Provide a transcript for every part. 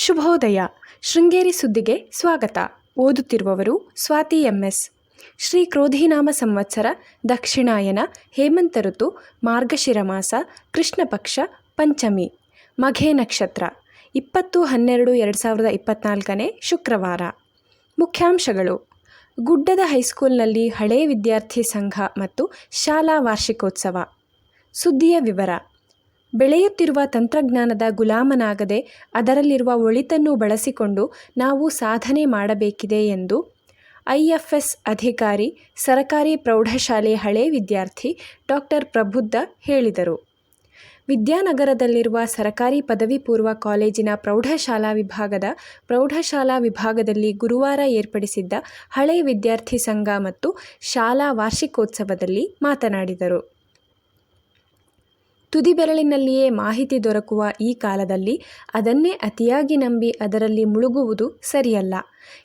ಶುಭೋದಯ. ಶೃಂಗೇರಿ ಸುದ್ದಿಗೆ ಸ್ವಾಗತ. ಓದುತ್ತಿರುವವರು ಸ್ವಾತಿ ಎಂಎಸ್. ಶ್ರೀ ಕ್ರೋಧಿನಾಮ ಸಂವತ್ಸರ, ದಕ್ಷಿಣಾಯನ, ಹೇಮಂತ ಋತು, ಮಾರ್ಗಶಿರ ಮಾಸ ಪಂಚಮಿ, ಮಘೆ ನಕ್ಷತ್ರ, ಇಪ್ಪತ್ತು ಹನ್ನೆರಡು ಎರಡು ಸಾವಿರದ ಇಪ್ಪತ್ನಾಲ್ಕನೇ ಶುಕ್ರವಾರ. ಮುಖ್ಯಾಂಶಗಳು. ಗುಡ್ಡದ ಹೈಸ್ಕೂಲ್ನಲ್ಲಿ ಹಳೇ ವಿದ್ಯಾರ್ಥಿ ಸಂಘ ಮತ್ತು ಶಾಲಾ ವಾರ್ಷಿಕೋತ್ಸವ. ಸುದ್ದಿಯ ವಿವರ. ಬೆಳೆಯುತ್ತಿರುವ ತಂತ್ರಜ್ಞಾನದ ಗುಲಾಮನಾಗದೆ ಅದರಲ್ಲಿರುವ ಒಳಿತನ್ನು ಬಳಸಿಕೊಂಡು ನಾವು ಸಾಧನೆ ಮಾಡಬೇಕಿದೆ ಎಂದು ಐಎಫ್ಎಸ್ ಅಧಿಕಾರಿ, ಸರಕಾರಿ ಪ್ರೌಢಶಾಲೆ ಹಳೆ ವಿದ್ಯಾರ್ಥಿ ಡಾಕ್ಟರ್ ಪ್ರಬುದ್ಧ ಹೇಳಿದರು. ವಿದ್ಯಾನಗರದಲ್ಲಿರುವ ಸರಕಾರಿ ಪದವಿ ಪೂರ್ವ ಕಾಲೇಜಿನ ಪ್ರೌಢಶಾಲಾ ವಿಭಾಗದ ಪ್ರೌಢಶಾಲಾ ವಿಭಾಗದಲ್ಲಿ ಗುರುವಾರ ಏರ್ಪಡಿಸಿದ್ದ ಹಳೆ ವಿದ್ಯಾರ್ಥಿ ಸಂಘ ಮತ್ತು ಶಾಲಾ ವಾರ್ಷಿಕೋತ್ಸವದಲ್ಲಿ ಮಾತನಾಡಿದರು. ತುದಿಬೆರಳಿನಲ್ಲಿಯೇ ಮಾಹಿತಿ ದೊರಕುವ ಈ ಕಾಲದಲ್ಲಿ ಅದನ್ನೇ ಅತಿಯಾಗಿ ನಂಬಿ ಅದರಲ್ಲಿ ಮುಳುಗುವುದು ಸರಿಯಲ್ಲ.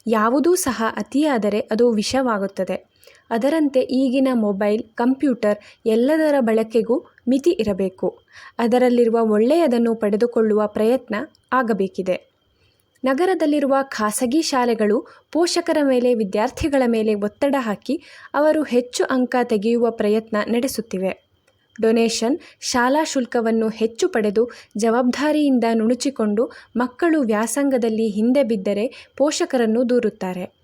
ಯಾವುದೂ ಸಹ ಅತಿಯಾದರೆ ಅದು ವಿಷವಾಗುತ್ತದೆ. ಅದರಂತೆ ಈಗಿನ ಮೊಬೈಲ್, ಕಂಪ್ಯೂಟರ್ ಎಲ್ಲದರ ಬಳಕೆಗೂ ಮಿತಿ ಇರಬೇಕು. ಅದರಲ್ಲಿರುವ ಒಳ್ಳೆಯದನ್ನು ಪಡೆದುಕೊಳ್ಳುವ ಪ್ರಯತ್ನ ಆಗಬೇಕಿದೆ. ನಗರದಲ್ಲಿರುವ ಖಾಸಗಿ ಶಾಲೆಗಳು ಪೋಷಕರ ಮೇಲೆ, ವಿದ್ಯಾರ್ಥಿಗಳ ಮೇಲೆ ಒತ್ತಡ ಹಾಕಿ ಅವರು ಹೆಚ್ಚು ಅಂಕ ತೆಗೆಯುವ ಪ್ರಯತ್ನ ನಡೆಸುತ್ತಿವೆ. ಡೊನೇಷನ್ ಶಾಲಾ ಶುಲ್ಕವನ್ನು ಹೆಚ್ಚು ಪಡೆದು ಜವಾಬ್ದಾರಿಯಿಂದ ನುಣುಚಿಕೊಂಡು ಮಕ್ಕಳು ವ್ಯಾಸಂಗದಲ್ಲಿ ಹಿಂದೆ ಬಿದ್ದರೆ ಪೋಷಕರನ್ನು ದೂರುತ್ತಾರೆ.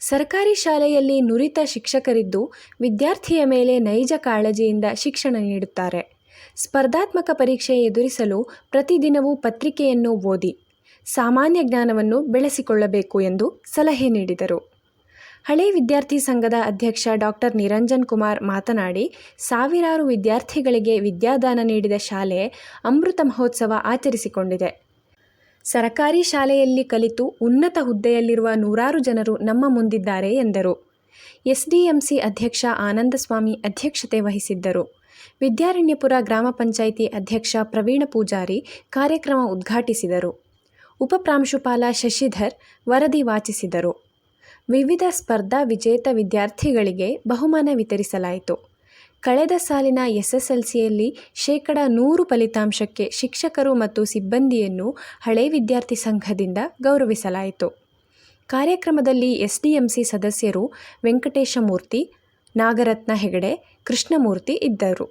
ಸರ್ಕಾರಿ ಶಾಲೆಯಲ್ಲಿ ನುರಿತ ಶಿಕ್ಷಕರಿದ್ದು ವಿದ್ಯಾರ್ಥಿಯ ಮೇಲೆ ನೈಜ ಕಾಳಜಿಯಿಂದ ಶಿಕ್ಷಣ ನೀಡುತ್ತಾರೆ. ಸ್ಪರ್ಧಾತ್ಮಕ ಪರೀಕ್ಷೆ ಎದುರಿಸಲು ಪ್ರತಿದಿನವೂ ಪತ್ರಿಕೆಯನ್ನು ಓದಿ, ಸಾಮಾನ್ಯ ಜ್ಞಾನವನ್ನು ಬೆಳೆಸಿಕೊಳ್ಳಬೇಕು ಎಂದು ಸಲಹೆ ನೀಡಿದರು. ಹಳೆ ವಿದ್ಯಾರ್ಥಿ ಸಂಘದ ಅಧ್ಯಕ್ಷ ಡಾಕ್ಟರ್ ನಿರಂಜನ್ ಕುಮಾರ್ ಮಾತನಾಡಿ, ಸಾವಿರಾರು ವಿದ್ಯಾರ್ಥಿಗಳಿಗೆ ವಿದ್ಯಾದಾನ ನೀಡಿದ ಶಾಲೆ ಅಮೃತ ಮಹೋತ್ಸವ ಆಚರಿಸಿಕೊಂಡಿದೆ. ಸರಕಾರಿ ಶಾಲೆಯಲ್ಲಿ ಕಲಿತು ಉನ್ನತ ಹುದ್ದೆಯಲ್ಲಿರುವ ನೂರಾರು ಜನರು ನಮ್ಮ ಮುಂದಿದ್ದಾರೆ ಎಂದರು. ಎಸ್ಡಿಎಂಸಿ ಅಧ್ಯಕ್ಷ ಆನಂದಸ್ವಾಮಿ ಅಧ್ಯಕ್ಷತೆ ವಹಿಸಿದ್ದರು. ವಿದ್ಯಾರಣ್ಯಪುರ ಗ್ರಾಮ ಪಂಚಾಯಿತಿ ಅಧ್ಯಕ್ಷ ಪ್ರವೀಣ ಪೂಜಾರಿ ಕಾರ್ಯಕ್ರಮ ಉದ್ಘಾಟಿಸಿದರು. ಉಪಪ್ರಾಂಶುಪಾಲ ಶಶಿಧರ್ ವರದಿ ವಾಚಿಸಿದರು. ವಿವಿಧ ಸ್ಪರ್ಧಾ ವಿಜೇತ ವಿದ್ಯಾರ್ಥಿಗಳಿಗೆ ಬಹುಮಾನ ವಿತರಿಸಲಾಯಿತು. ಕಳೆದ ಸಾಲಿನ ಎಸ್ಎಸ್ಎಲ್ಸಿಯಲ್ಲಿ ಶೇಕಡ ನೂರು ಫಲಿತಾಂಶಕ್ಕೆ ಶಿಕ್ಷಕರು ಮತ್ತು ಸಿಬ್ಬಂದಿಯನ್ನು ಹಳೆ ವಿದ್ಯಾರ್ಥಿ ಸಂಘದಿಂದ ಗೌರವಿಸಲಾಯಿತು. ಕಾರ್ಯಕ್ರಮದಲ್ಲಿ ಎಸ್ಡಿಎಂಸಿ ಸದಸ್ಯರು ವೆಂಕಟೇಶಮೂರ್ತಿ, ನಾಗರತ್ನ ಹೆಗಡೆ, ಕೃಷ್ಣಮೂರ್ತಿ ಇದ್ದರು.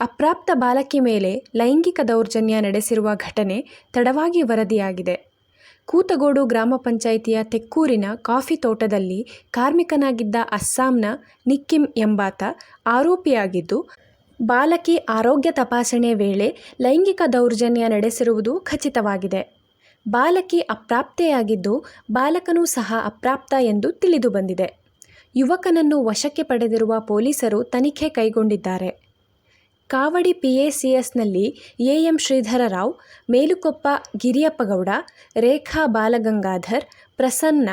ಅಪ್ರಾಪ್ತ ಬಾಲಕಿ ಮೇಲೆ ಲೈಂಗಿಕ ದೌರ್ಜನ್ಯ ನಡೆಸಿರುವ ಘಟನೆ ತಡವಾಗಿ ವರದಿಯಾಗಿದೆ. ಕೂತಗೋಡು ಗ್ರಾಮ ಪಂಚಾಯಿತಿಯ ತೆಕ್ಕೂರಿನ ಕಾಫಿ ತೋಟದಲ್ಲಿ ಕಾರ್ಮಿಕನಾಗಿದ್ದ ಅಸ್ಸಾಂನ ನಿಕ್ಕಿಮ್ ಎಂಬಾತ ಆರೋಪಿಯಾಗಿದ್ದು, ಬಾಲಕಿ ಆರೋಗ್ಯ ತಪಾಸಣೆ ವೇಳೆ ಲೈಂಗಿಕ ದೌರ್ಜನ್ಯ ನಡೆಸಿರುವುದು ಖಚಿತವಾಗಿದೆ. ಬಾಲಕಿ ಅಪ್ರಾಪ್ತೆಯಾಗಿದ್ದು, ಬಾಲಕನೂ ಸಹ ಅಪ್ರಾಪ್ತ ಎಂದು ತಿಳಿದುಬಂದಿದೆ. ಯುವಕನನ್ನು ವಶಕ್ಕೆ ಪಡೆದಿರುವ ಪೊಲೀಸರು ತನಿಖೆ ಕೈಗೊಂಡಿದ್ದಾರೆ. Kavadi ಪಿಎಸಿಎಸ್ನಲ್ಲಿ A M Sridhar Rao, Melukoppa Giriyappagowda, Rekha Balagangadhar, Prasanna.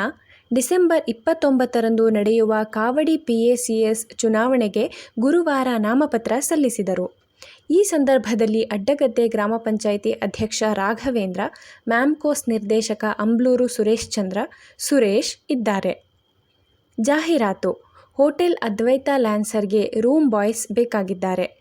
December ಇಪ್ಪತ್ತೊಂಬತ್ತರಂದು ನಡೆಯುವ ಕಾವಡಿ ಪಿಎಸಿಎಸ್ ಚುನಾವಣೆಗೆ ಗುರುವಾರ ನಾಮಪತ್ರ ಸಲ್ಲಿಸಿದರು. ಈ ಸಂದರ್ಭದಲ್ಲಿ ಅಡ್ಡಗದ್ದೆ ಗ್ರಾಮ ಪಂಚಾಯಿತಿ ಅಧ್ಯಕ್ಷ ರಾಘವೇಂದ್ರ, ಮ್ಯಾಮ್ಕೋಸ್ ನಿರ್ದೇಶಕ ಅಂಬ್ಲೂರು ಸುರೇಶ್ ಚಂದ್ರ, ಸುರೇಶ್ ಇದ್ದಾರೆ. ಜಾಹೀರಾತು ಹೋಟೆಲ್ ಅದ್ವೈತ ಲ್ಯಾನ್ಸರ್ಗೆ ರೂಮ್ ಬಾಯ್ಸ್ ಬೇಕಾಗಿದ್ದಾರೆ.